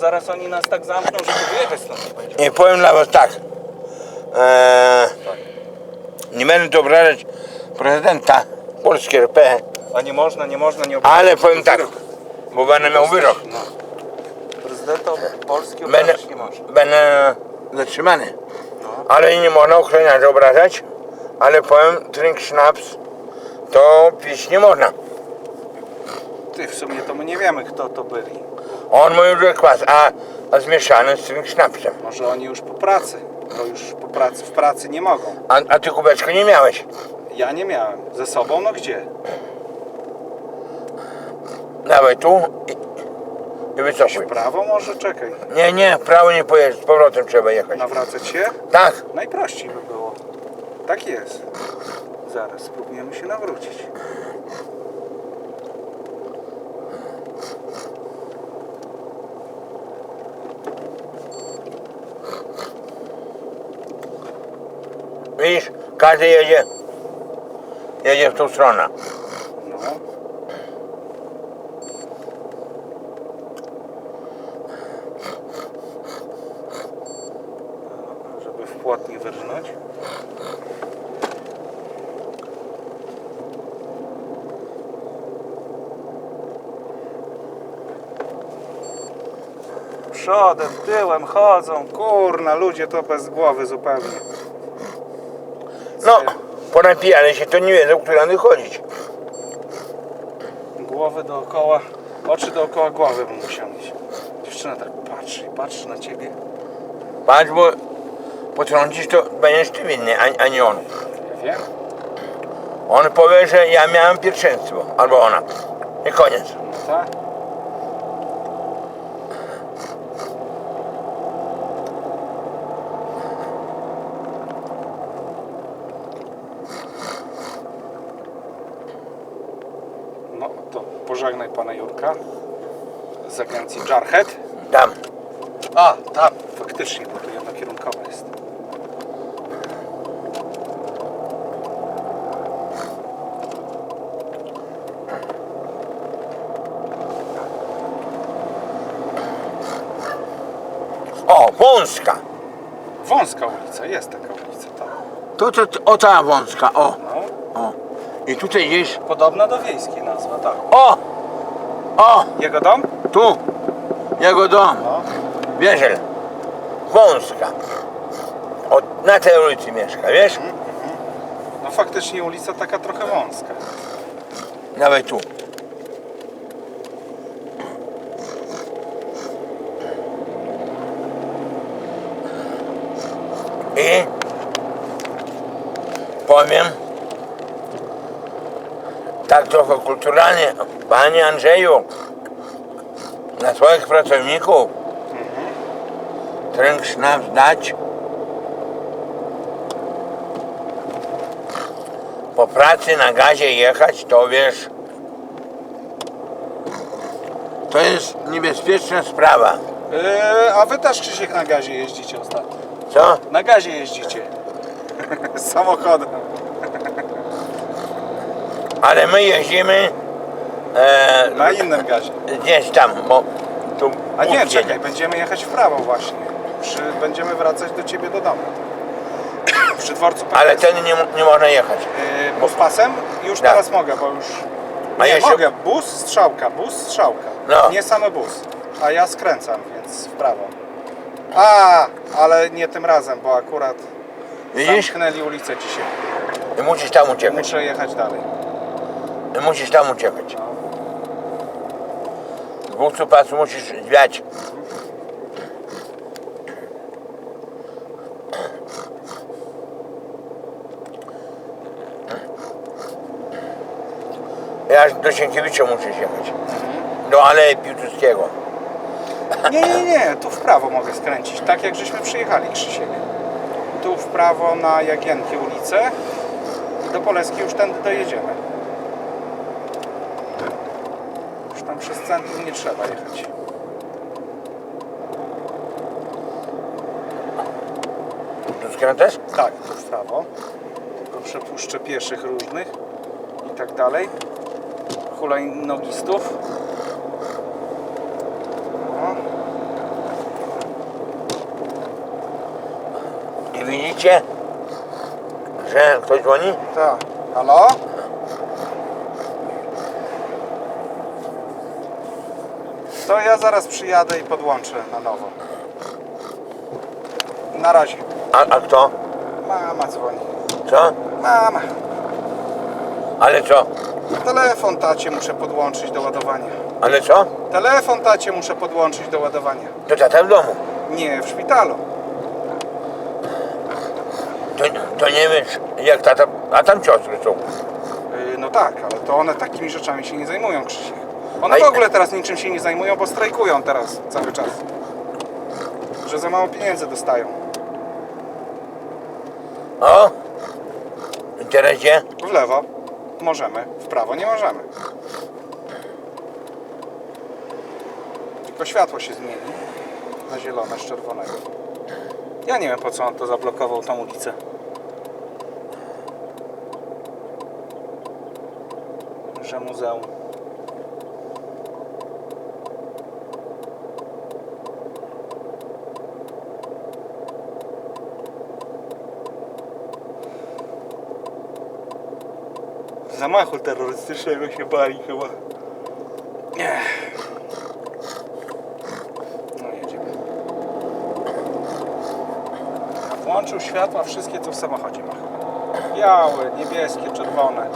zaraz oni nas tak zamkną, że wyjechać stąd nie będzie. I powiem dla was tak. Eee, nie będę tu obrażać prezydenta Polski RP, A nie można, nie można, nie ale powiem tak, bo będę miał wyrok. No. Prezydenta Polski Będę, nie można. będę zatrzymany. No. Ale nie można ochroniarzy obrażać. Ale powiem, drink sznaps to pić nie można. Ty, w sumie to my nie wiemy kto to byli. On mówił, że kwas, a, a zmieszany z drink sznapsem. Może oni już po pracy. To już po pracy, w pracy nie mogą. A, a ty kubeczko nie miałeś. Ja nie miałem. Ze sobą, no gdzie? Dawaj tu i, i wycofuj. Prawo może? Czekaj. Nie, nie, w prawo nie pojedziesz, z powrotem trzeba jechać. Nawracać się? Tak, Najprościej by było. Tak jest. Zaraz spróbujemy się nawrócić. Widzisz, każdy jedzie, jedzie w tą stronę. No. Żeby w płot nie wyrżnąć. Przodem, tyłem chodzą, kurna, ludzie to bez głowy zupełnie. No, ponapijali się, to nie wiedzą, którędy chodzić. Głowy dookoła, oczy dookoła głowy bym musiał mieć. Dziewczyna tak patrzy i patrzy na ciebie. Patrz, bo potrącisz, to będziesz ty winny, a, a nie on. Ja wiem. On powie, że ja miałem pierwszeństwo, albo ona. I koniec. No tak. No to pożegnaj pana Jurka z agencji Jarhead. Tam. A, tam, faktycznie, bo to jednokierunkowa jest. O, wąska. Wąska ulica, jest taka ulica, tak. To, to, o ta wąska, o, No, o. I tutaj gdzieś, podobna do wiejskiej tak. o, o, Jego dom? tu, jego dom, No. wierzel. Wąska. O, na tej ulicy mieszka, wiesz? No faktycznie ulica taka trochę wąska. Nawet tu. I powiem tak trochę kulturalnie, panie Andrzeju, dla swoich pracowników tręk sznaps dać po pracy na gazie jechać, to wiesz, to jest niebezpieczna sprawa. Yy, a wy też Krzysiek na gazie jeździcie ostatnio. Co? Na gazie jeździcie. Z samochodem. Ale my jeździmy e, Na innym gazie. gdzieś tam, bo tu A nie, czekaj, będziemy jechać w prawo właśnie. Przy, będziemy wracać do ciebie do domu. Przy dworcu Ale ten nie, nie można jechać. Yy, bus pasem? Już Tak. teraz mogę, bo już... A nie, jeszcze- mogę. Bus, strzałka, bus, strzałka. No. Nie samy bus. A ja skręcam, więc w prawo. A, ale nie tym razem, bo akurat Widzisz? zamknęli ulicę dzisiaj. I musisz tam uciekać. Muszę jechać dalej. Musisz tam uciekać. Z busu pasu musisz zwiać. Ja do Sienkiewicza muszę jechać. Do Alei Piłsudskiego. Nie, nie, nie, tu w prawo mogę skręcić, tak jak żeśmy przyjechali, Krzysiek. Tu w prawo na Jagienki ulicę do Poleskiej już tędy dojedziemy. przez centrum nie trzeba jechać. Tu skręcasz? Tak, to w prawo. Tylko przepuszczę pieszych różnych i tak dalej. Hulajnogistów. No. I widzicie, że ktoś dzwoni? Tak. Halo? To ja zaraz przyjadę i podłączę na nowo. Na razie. A, a kto? Mama dzwoni. Co? Mama. Ale co? Telefon tacie muszę podłączyć do ładowania. Ale co? Telefon tacie muszę podłączyć do ładowania. To tata w domu. Nie, w szpitalu. To, to nie wiesz jak tata... A tam siostry są. Yy, No tak, ale to one takimi rzeczami się nie zajmują, Krzysiek. One w ogóle teraz niczym się nie zajmują, bo strajkują teraz cały czas. Że za mało pieniędzy dostają. O! I teraz gdzie? W lewo możemy, w prawo nie możemy. Tylko światło się zmieni na zielone z czerwonego. Ja nie wiem po co on to zablokował tą ulicę. Że muzeum. Zamachu terrorystycznego się bali chyba. No jedziemy. Włączył światła wszystkie co w samochodzie ma. Białe, niebieskie, czerwone.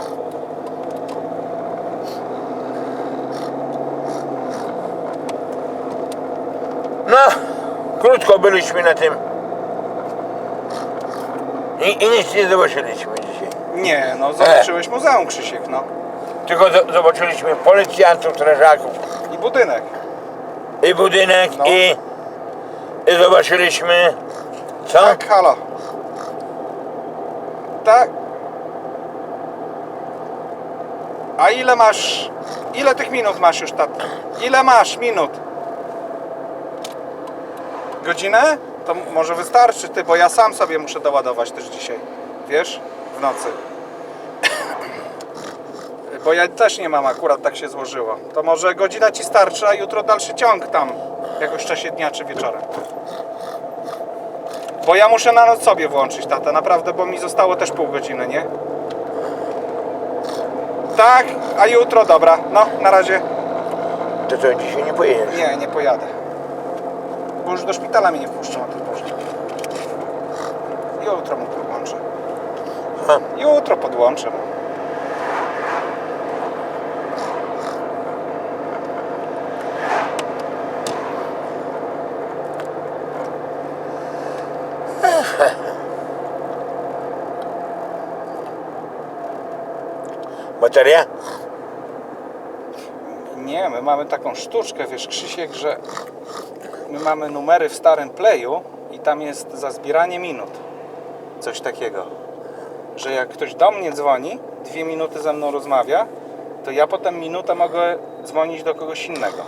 No, krótko byliśmy na tym. I, i nic nie zobaczyliśmy. Nie, no zobaczyłeś muzeum Krzysiek, no. Tylko zo- zobaczyliśmy policjantów, strażaków I budynek. i budynek No. i, i zobaczyliśmy co? Tak, halo. Tak. A ile masz? Ile tych minut masz już, tat? Ile masz minut? Godzinę? To m- może wystarczy ty, bo ja sam sobie muszę doładować też dzisiaj. Wiesz? W nocy. Bo ja też nie mam akurat, tak się złożyło. To może godzina ci starczy, a jutro dalszy ciąg tam. Jakoś w czasie dnia czy wieczorem. Bo ja muszę na noc sobie włączyć tatę, naprawdę, bo mi zostało też pół godziny, nie? Tak, a jutro, dobra, no, na razie. To co, dzisiaj nie pojedziesz? Nie, nie pojadę. Bo już do szpitala mnie nie wpuszczą o tej porze. Jutro mu podłączę. Jutro podłączę. Bateria? Nie, my mamy taką sztuczkę, wiesz, Krzysiek, że my mamy numery w starym playu i tam jest za zbieranie minut. Coś takiego. Że jak ktoś do mnie dzwoni, dwie minuty ze mną rozmawia, to ja potem minutę mogę dzwonić do kogoś innego.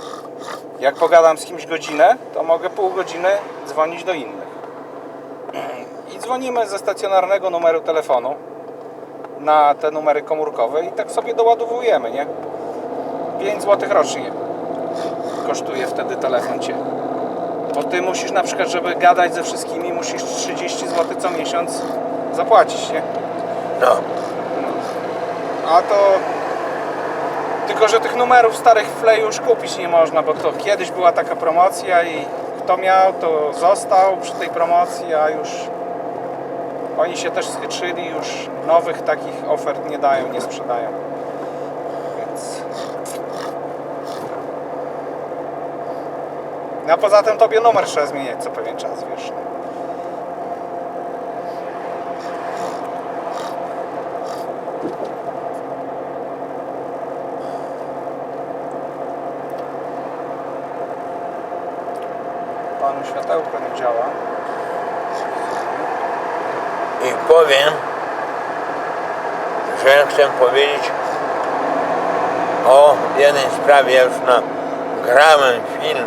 Jak pogadam z kimś godzinę, to mogę pół godziny dzwonić do innych. I dzwonimy ze stacjonarnego numeru telefonu na te numery komórkowe i tak sobie doładowujemy, nie? 5 zł rocznie kosztuje wtedy telefon cię. Bo ty musisz na przykład, żeby gadać ze wszystkimi, musisz 30 zł co miesiąc zapłacić, nie? No. A to... Tylko, że tych numerów starych w już kupić nie można, bo to kiedyś była taka promocja i kto miał, to został przy tej promocji, a już oni się też schytrzyli, już nowych takich ofert nie dają, nie sprzedają. Więc... No a poza tym tobie numer trzeba zmieniać co pewien czas, wiesz. Panu światełko nie działa. I powiem, że chcę powiedzieć o jednej sprawie. Ja już nagrałem film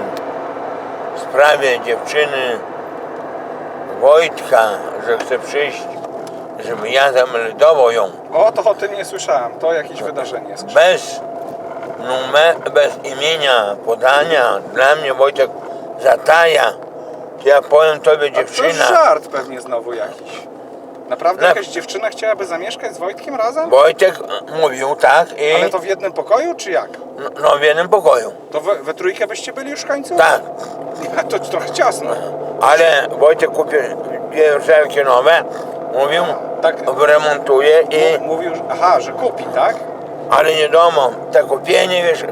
w sprawie dziewczyny Wojtka, że chce przyjść, żeby ja zameldował ją O, to o tym nie słyszałem. To jakieś wydarzenie jest. bez numer, bez imienia, podania. Dla mnie Wojtek zataja. Ja powiem tobie to dziewczyna. żart pewnie znowu jakiś. Naprawdę Na- jakaś dziewczyna chciałaby zamieszkać z Wojtkiem razem? Wojtek mówił tak i Ale to w jednym pokoju, czy jak? no w jednym pokoju. To we, we trójkę byście byli już w końcu? Tak. To trochę ciasno. Ale Wojtek kupił dwie żelki nowe. Mówił, Tak. wyremontuje i Mówił, że, aha, że kupi, tak? ale nie domu. Te kupienie, wiesz.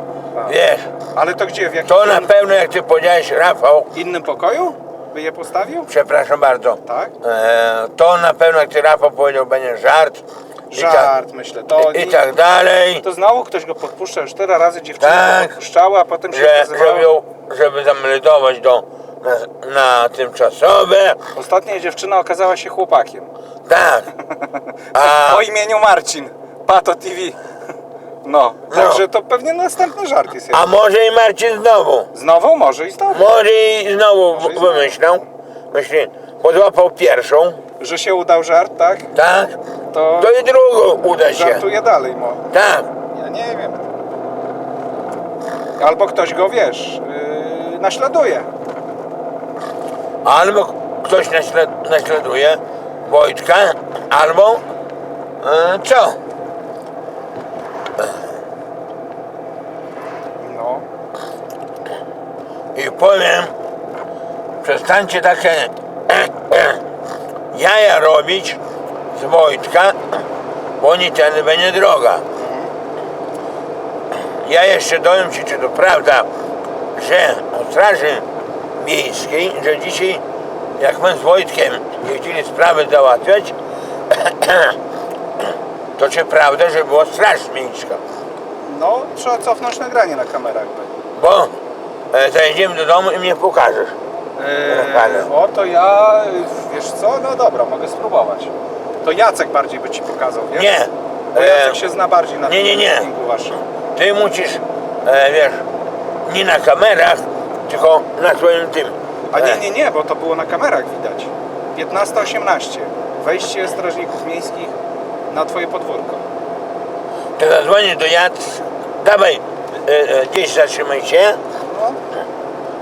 Wiesz. Ale to gdzie? W jakim To na pewno jak ty powiedziałeś, Rafał, innym pokoju? By je postawił? przepraszam bardzo. Tak? E, to na pewno jak ty Rafał powiedział, będzie żart. I tak, Żart, myślę. To, i, i nie- tak dalej. to znowu ktoś go podpuszcza. Już tyle razy dziewczyny Tak. podpuszczała, a potem się Że, ją, żeby zameldować do, na, na tymczasowe. Ostatnia dziewczyna okazała się chłopakiem. Tak. A, O imieniu Marcin. Pato TV. No, także to pewnie następny żart jest. a może i Marcin znowu. Znowu może i znowu. Może i znowu Może i w- znowu. wymyślał. Myśli, podłapał pierwszą, Że się udał żart, tak? tak? To To i drugą uda się. żartuje dalej. Mo. Tak. Ja nie wiem. Albo ktoś go, wiesz, yy, naśladuje. Albo ktoś naśladuje Wojtka, albo e, co? No. I powiem, przestańcie takie jaja robić z Wojtka, bo nie ten będzie droga. Ja jeszcze dowiem się, czy to prawda, że o Straży Miejskiej, że dzisiaj, jak my z Wojtkiem jeździli sprawy załatwiać, to czy prawda, że była Straż Miejska? No, trzeba cofnąć nagranie na kamerach. Bo e, zajedziemy do domu i mnie pokażesz. Eee, o, to ja, wiesz co, no dobra, mogę spróbować. To Jacek bardziej by ci pokazał, wiesz? Nie. Bo E, Jacek się zna bardziej na nie, nie, nie. filmingu waszym. Ty musisz, e, wiesz, nie na kamerach, tylko na swoim tym. A nie, E, nie, nie, bo to było na kamerach widać. 15-18. Wejście strażników miejskich na twoje podwórko. To zadzwonię do Jac, dawaj, e, e, gdzieś zatrzymaj się.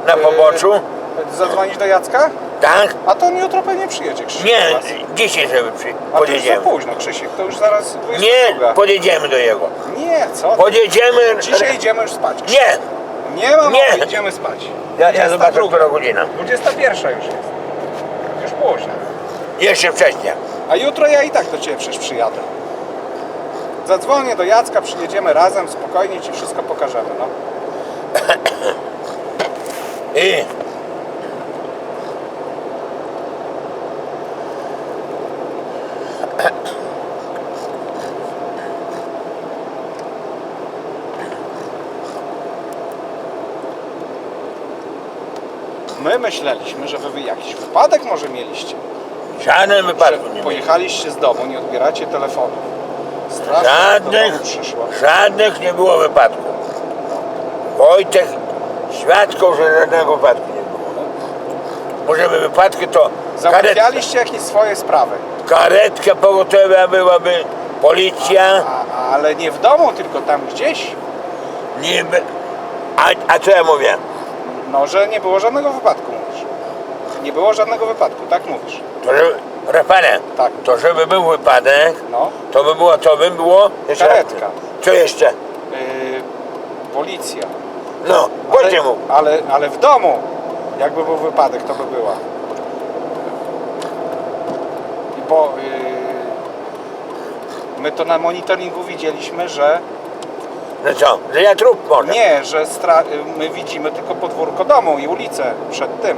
Na poboczu, E, Zadzwonić do Jacka? tak? A to on jutro pewnie przyjedzie, Krzysiek. Nie, dzisiaj żeby przy, A to już za podjedziemy. późno, Krzysiek, to już zaraz 22. Nie, podjedziemy do jego. Nie, co? ty? Podjedziemy. Dzisiaj idziemy już spać. Nie, Nie ma Nie. mowy, idziemy spać. ja, ja zobaczę, 22. która godzina. 21 już jest. Już późno. Jeszcze wcześniej. A jutro ja i tak do Ciebie przecież przyjadę. Zadzwonię do Jacka, przyjedziemy razem, spokojnie Ci wszystko pokażemy, no. I My myśleliśmy, że Wy jakiś wypadek może mieliście. w żadnym wypadku nie pojechaliście z domu, nie odbieracie telefonu. Straż do Żadnych, przyszła. żadnych nie było wypadków. Wojtek świadką, że żadnego wypadku nie było. Może by wypadki to karetka, Załatwialiście jakieś swoje sprawy. karetka pogotowia byłaby, policja, A, ale nie w domu, tylko tam gdzieś. niby. A, a co ja mówię? No, że nie było żadnego wypadku, mówisz. Nie było żadnego wypadku, tak mówisz. To żeby, Rafale, Tak. to żeby był wypadek, No. to by było, to by było... jeszcze raz. Karetka. Co jeszcze? Yy, policja. No, chodźcie mu. ale, ale w domu, jakby był wypadek, to by była. I bo yy, my to na monitoringu widzieliśmy, że No co, że ja trup może. nie, że stra- my widzimy tylko podwórko domu i ulicę przed tym.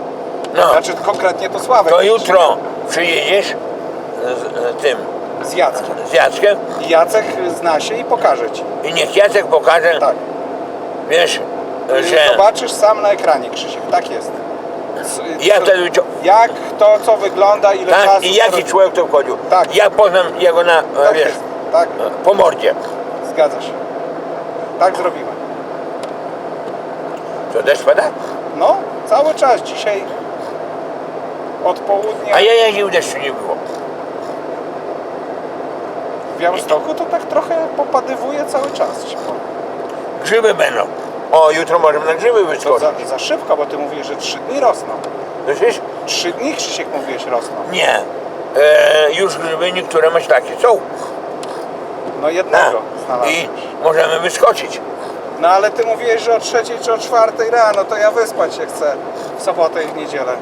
No. Znaczy konkretnie to Sławek. To jutro przyjedziesz z, z tym, Z Jackiem. z Jackiem I Jacek zna się i pokaże ci. i niech Jacek pokaże, Tak. wiesz, Że... Zobaczysz sam na ekranie, Krzysiek. Tak jest. Ja co- wtedy, Jak to, co wygląda, ile tak, czasu... i jaki człowiek to wchodził. Tak. Ja poznam jego na, Tak wiesz, jest. Tak, po mordzie. zgadza się. Tak zrobimy. To deszcz pada? No, cały czas dzisiaj od południa A ja jeździł, deszczu nie było. w Białymstoku to tak trochę popadywuje cały czas. ci powiem. Grzyby będą. O, jutro możemy na grzyby To wyskoczyć. za, za szybko, bo ty mówisz, że trzy dni rosną. Słyszysz? Trzy dni, Krzysiek, mówiłeś, rosną. Nie. e, już grzyby niektóre maślaki są. No A, jednego. I możemy wyskoczyć. No ale ty mówiłeś, że o trzeciej czy o czwartej rano, to ja wyspać się chcę w sobotę i w niedzielę.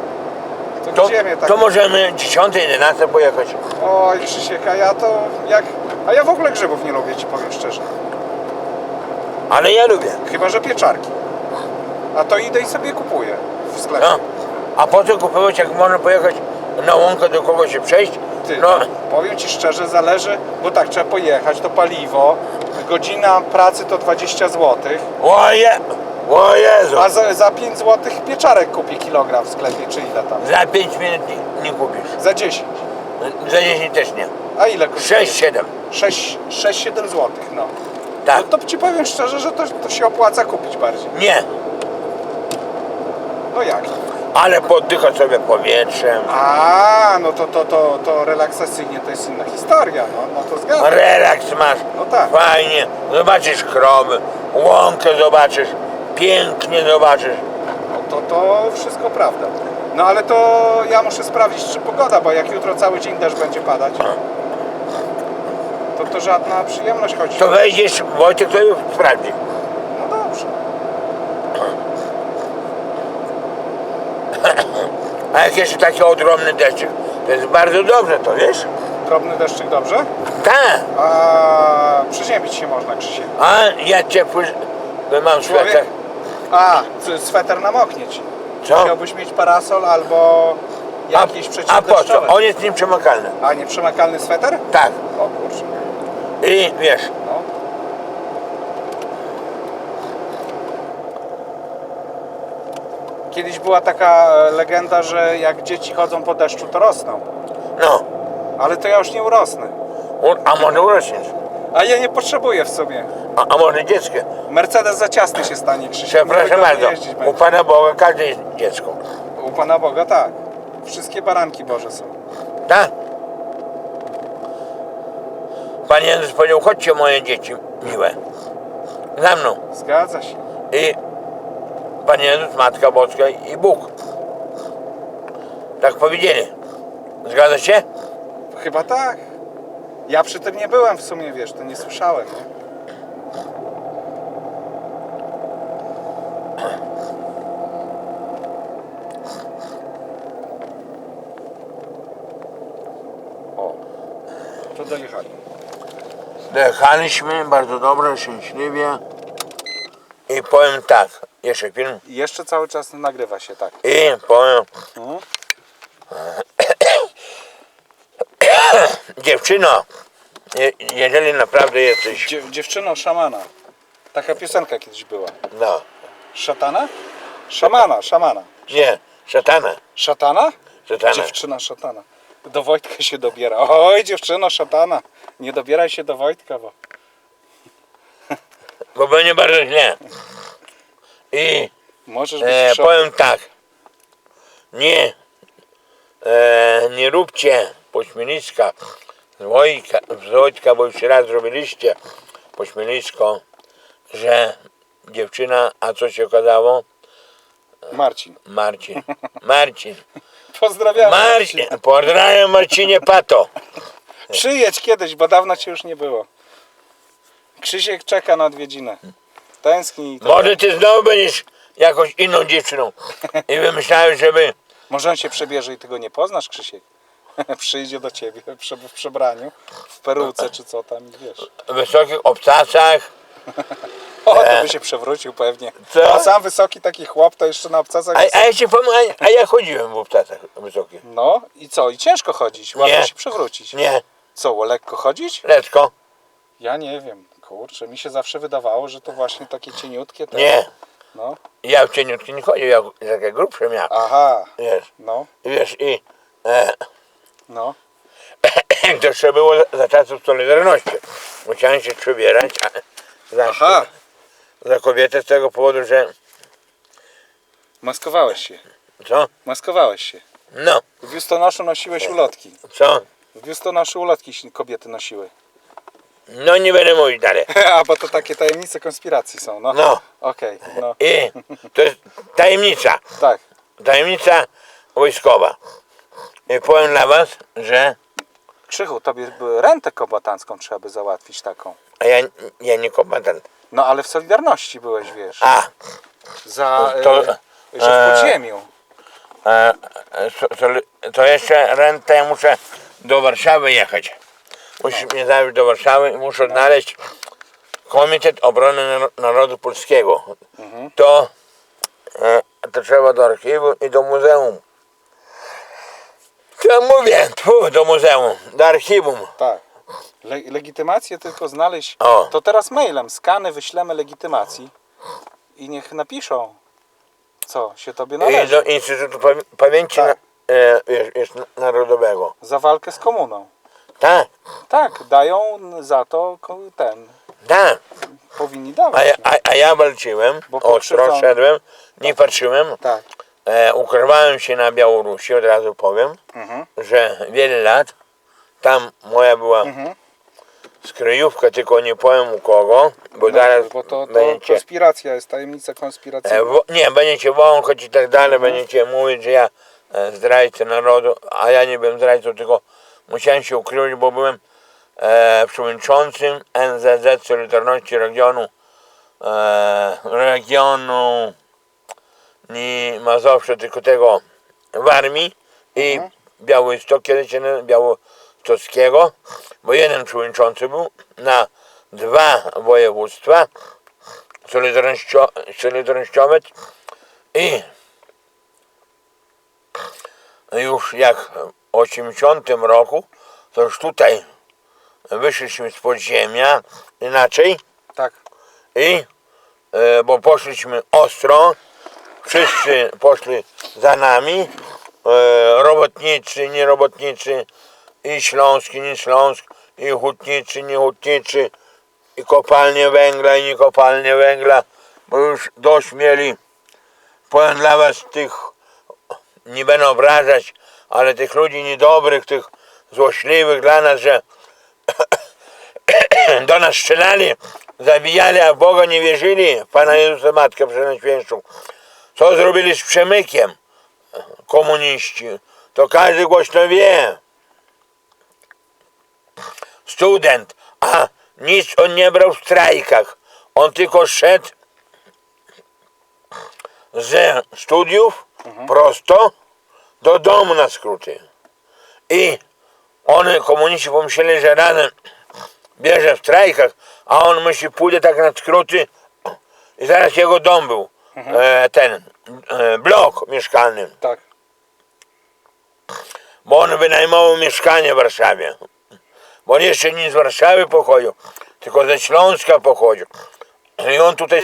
To, To, gdzie mnie tak... to możemy 10, 11 pojechać. Oj Krzysiek, a ja to jak... A ja w ogóle grzybów nie lubię, ci powiem szczerze. Ale ja lubię. Chyba, że pieczarki. A to idę i sobie kupuję w sklepie. No. A po co kupować, jak można pojechać na łąkę do kogoś się przejść? Ty, No, powiem ci szczerze, zależy, bo tak, trzeba pojechać, to paliwo, godzina pracy to 20 zł, o, je, o Jezu, a za, za 5 zł pieczarek kupi kilogram w sklepie, czy ile tam? za 5 minut nie, nie kupisz. Za 10. Za 10 też nie. A ile kosztuje? 6, 7. 6-7 zł, no. Tak. No to ci powiem szczerze, że to, to się opłaca kupić bardziej. Nie, No jak? ale poddychać sobie powietrzem. A, no to, to, to, to relaksacyjnie to jest inna historia, no, no to zgadzam. Relaks masz. No tak. Fajnie. Zobaczysz krowy, łąkę zobaczysz, pięknie zobaczysz. No to, to wszystko prawda. No ale to ja muszę sprawdzić, czy pogoda, bo jak jutro cały dzień deszcz będzie padać, to to żadna przyjemność chodzi. To wejdziesz, Wojciek to już sprawdzi. No dobrze. A jak jeszcze taki ogromny deszczyk, to jest bardzo dobrze, to wiesz? Drobny deszczyk dobrze? Tak. A przeziębić się można, Krzysiek. A ja ciepły, bo mam Człowiek? sweter. A, c- sweter namoknie ci. Co? Musiałbyś mieć parasol albo A, jakiś a po przeciwdeszczowy. co? On jest nieprzemakalny. A nie przemakalny sweter? Tak. O kurczę. I wiesz. Kiedyś była taka e, legenda, że jak dzieci chodzą po deszczu, to rosną. no. Ale to ja już nie urosnę. U- A może urośniesz? A ja nie potrzebuję w sobie. A, a może dziecko? Mercedes za ciasny się stanie, Krzysiek. Przepraszam bardzo. jeździć U. Pana Boga każde jest dziecko. U Pana Boga tak. Wszystkie baranki Boże są. Tak? Pan Jezus powiedział, chodźcie moje dzieci miłe. Za mną. Zgadza się. I Pan Jezus, Matka Boska i Bóg. Tak powiedzieli. Zgadza się? Chyba tak. Ja przy tym nie byłem w sumie, wiesz, to nie słyszałem. Nie? O, to dojechali. Dojechaliśmy bardzo dobrze, szczęśliwie. I powiem tak, jeszcze film. Jeszcze cały czas nagrywa się, tak. I powiem, Mhm. dziewczyno, je, jeżeli naprawdę jesteś, Dziew, dziewczyno szamana. Taka piosenka kiedyś była. no, Szatana? Szamana, szamana. nie, szatana, Szatana? szatana. Dziewczyna szatana. Do Wojtka się dobiera. Oj, dziewczyno szatana. Nie dobieraj się do Wojtka, bo... Bo będzie bardzo źle. I Możesz być e, w szoku. powiem tak, nie, e, nie róbcie pośmieliska z Wojtka, z Wojtka, bo już raz zrobiliście pośmielisko, że dziewczyna, a co się okazało? Marcin. Marcin. Marcin. Pozdrawiam. Marcin. Pozdrawiam Marcinie Pato. Przyjedź kiedyś, bo dawno cię już nie było. Krzysiek czeka na odwiedzinę. Tęskni. To... Może ty znowu będziesz jakąś inną dziewczyną. I wymyślałem, żeby Może on się przebierze i ty go nie poznasz, Krzysiek. Przyjdzie do ciebie prze- w przebraniu, w peruce czy co tam i wiesz. w wysokich obcasach. O, to by się przewrócił pewnie. Co? A sam wysoki taki chłop to jeszcze na obcasach. A, a ja ci powiem, a, a ja chodziłem w obcasach wysokich. No i co? I ciężko chodzić, łatwo Nie. się przewrócić. Nie, Co, lekko chodzić? letko. Ja nie wiem. Kurczę, mi się zawsze wydawało, że to właśnie takie cieniutkie. Te... Nie. No. Ja w cieniutki nie chodził, ja takie grubsze miałem. Aha. Wiesz, No, wiesz, i e, no. to trzeba było za, za czasów Solidarności. Musiałem się przebierać a, za, Aha. za kobietę z tego powodu, że Maskowałeś się. co? Maskowałeś się. No, W biustonoszu nosiłeś ulotki. co? W biustonoszu ulotki się kobiety nosiły. No nie będę mówić dalej. A, bo to takie tajemnice konspiracji są, no. No Okej, no. i to jest tajemnica. Tak. tajemnica wojskowa. I powiem dla was, że Krzychu, tobie by rentę kombatancką trzeba by załatwić taką. A ja, ja nie kombatant. No ale w Solidarności byłeś, wiesz. A, za to- e, że w e, podziemiu. e, to, jeszcze rentę ja muszę do Warszawy jechać. Musisz mnie zawieźć do Warszawy i muszę odnaleźć Komitet Obrony Nar- Narodu Polskiego. To, e, to trzeba do archiwum i do muzeum. Co ja mówię? Tfu, do muzeum, do archiwum. Tak. Le legitymację tylko znaleźć. O. To teraz mailem skany wyślemy legitymacji i niech napiszą, co się tobie I do należy. Instytutu Pamię- Pamięci Tak. na, e, wiesz, wiesz, Narodowego. Za walkę z komuną. Tak, Tak, dają za to ko- ten. tak. Powinni A dawać. ja, a, a ja walczyłem, Bo ostro pokrzywdzony. szedłem, nie patrzyłem. Tak. E, ukrywałem się na Białorusi, od razu powiem, Mhm. że wiele lat tam moja była Skryjówka, tylko nie powiem u kogo, bo zaraz No, bo to, to będziecie, konspiracja jest, tajemnica konspiracyjna. e, wo, nie, będziecie wąchać i tak dalej, Mhm. będziecie mówić, że ja e, zdrajcę narodu, a ja nie byłem zdrajcą, tylko musiałem się ukryć, bo byłem e, przewodniczącym NZZ Solidarności Regionu e, regionu nie Mazowsze, tylko tego w armii i Mhm. Białystok, kiedy się nazywa, Białostockiego, bo jeden przewodniczący był na dwa województwa solidarnościo, solidarnościowe i już jak w 80 roku, to już tutaj wyszliśmy z podziemia inaczej Tak. i e, bo poszliśmy ostro, wszyscy poszli za nami, e, robotnicy, nierobotnicy, i śląski, nie śląsk, i hutnicy, nie hutnicy, i kopalnie węgla, i nie kopalnie węgla, bo już dość mieli, powiem dla was tych, nie będę obrażać, ale tych ludzi niedobrych, tych złośliwych dla nas, że do nas strzelali, zabijali, a w Boga nie wierzyli, Pana Jezusa Matkę Przenajświętszą. Co zrobili z przemykiem komuniści, to każdy głośno wie. Student, a nic on nie brał w strajkach. On tylko szedł ze studiów prosto do domu na skróty. I one, komuniści pomyśleli, że ranem bierze w strajkach, a on myśli, pójdzie tak na skróty i zaraz jego dom był, e, ten e, blok mieszkalny, Tak. bo on wynajmował mieszkanie w Warszawie. Bo on jeszcze nie z Warszawy pochodził, tylko ze Śląska pochodził. I on tutaj